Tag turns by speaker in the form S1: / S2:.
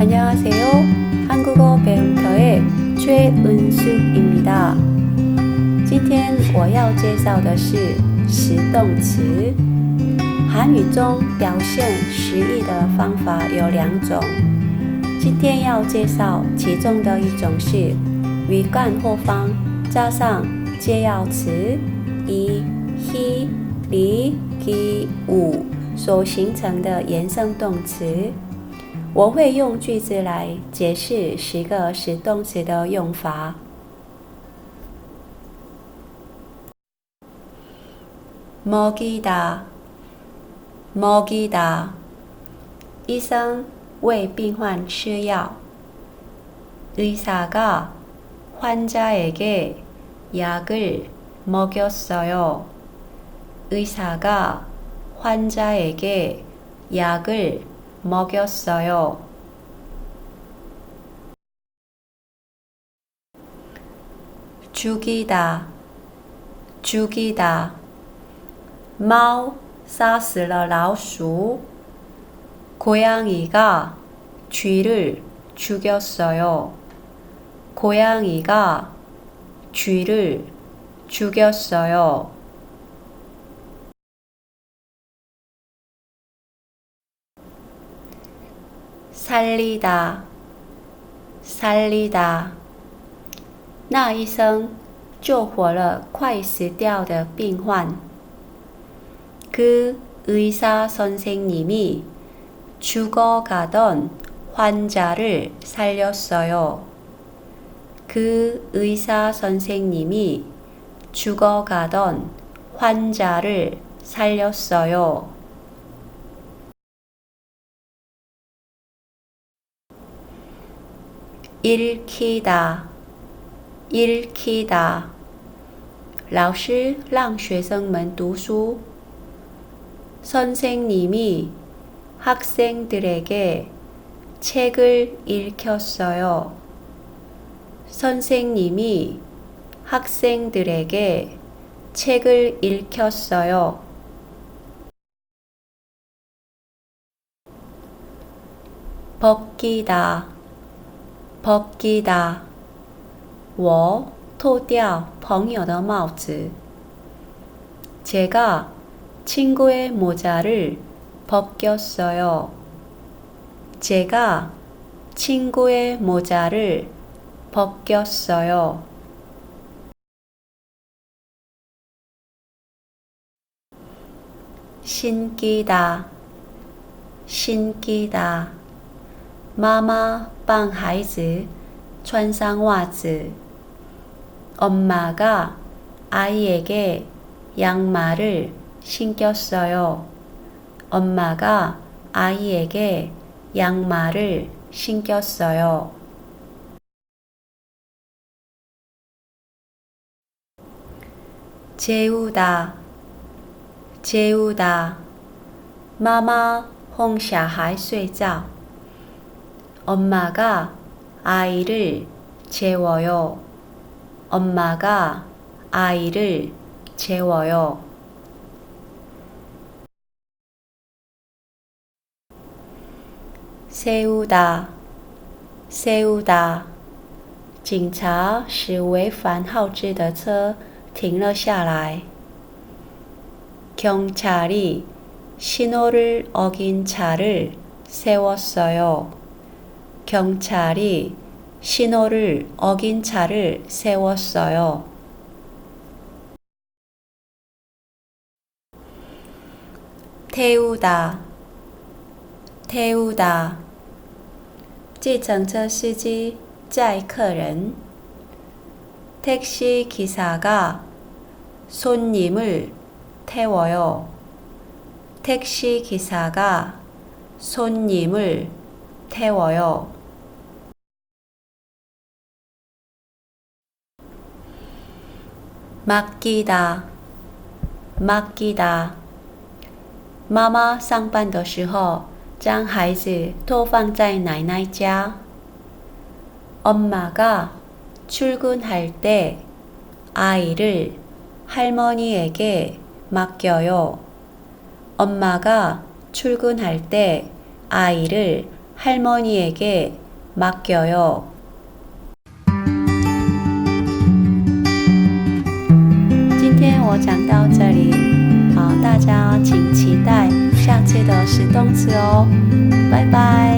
S1: 안녕하세요. 한국어 배움터의 최은숙입니다. 今天我要介绍的是实动词。韩语中表现实意的方法有两种，今天要介绍其中的一种是语干后方加上介要词以 he、li、ki、우所形成的延伸动词。 我会用句子来解释十个实动词的用法。먹이다먹이다医生为病患吃药。의사가 환자에게 약을 먹였어요. 의사가 환자에게 약을 먹였어요. 죽이다, 죽이다. 猫杀死了老鼠. 고양이가 쥐를 죽였어요. 고양이가 쥐를 죽였어요. 살리다, 살리다. 那医生救活了快死掉的病患. 그 의사 선생님이 죽어가던 환자를 살렸어요. 그 의사 선생님이 죽어가던 환자를 살렸어요. 읽히다, 읽히다. 老师让学生们读书. 선생님이 학생들에게 책을 읽혔어요. 선생님이 학생들에게 책을 읽혔어요. 벗기다, 벗기다. 我脱掉朋友的帽子. 제가 친구의 모자를 벗겼어요. 제가 친구의 모자를 벗겼어요. 신기다, 신기다. 妈妈帮孩子穿上袜子. 엄마가 아이에게 양말을 신겼어요. 엄마가 아이에게 양말을 신겼어요. 재우다, 재우다. 妈妈哄小孩睡觉. 엄마가 아이를 재워요. 엄마가 아이를 재워요. 세우다, 세우다. 警察使违反号志的车停了下来. 경찰이 신호를 어긴 차를 세웠어요. 경찰이 신호를 어긴 차를 세웠어요. 태우다, 태우다. 计程车司机载客人. 택시 기사가 손님을 태워요. 택시 기사가 손님을 태워요. 맡기다, 맡기다. 妈妈上班的时候将孩子托放在奶奶家. 엄마가 출근할 때 아이를 할머니에게 맡겨요. 엄마가 출근할 때 아이를 할머니에게 맡겨요. 我讲到这里，好，大家请期待下次的实动词哦，拜拜。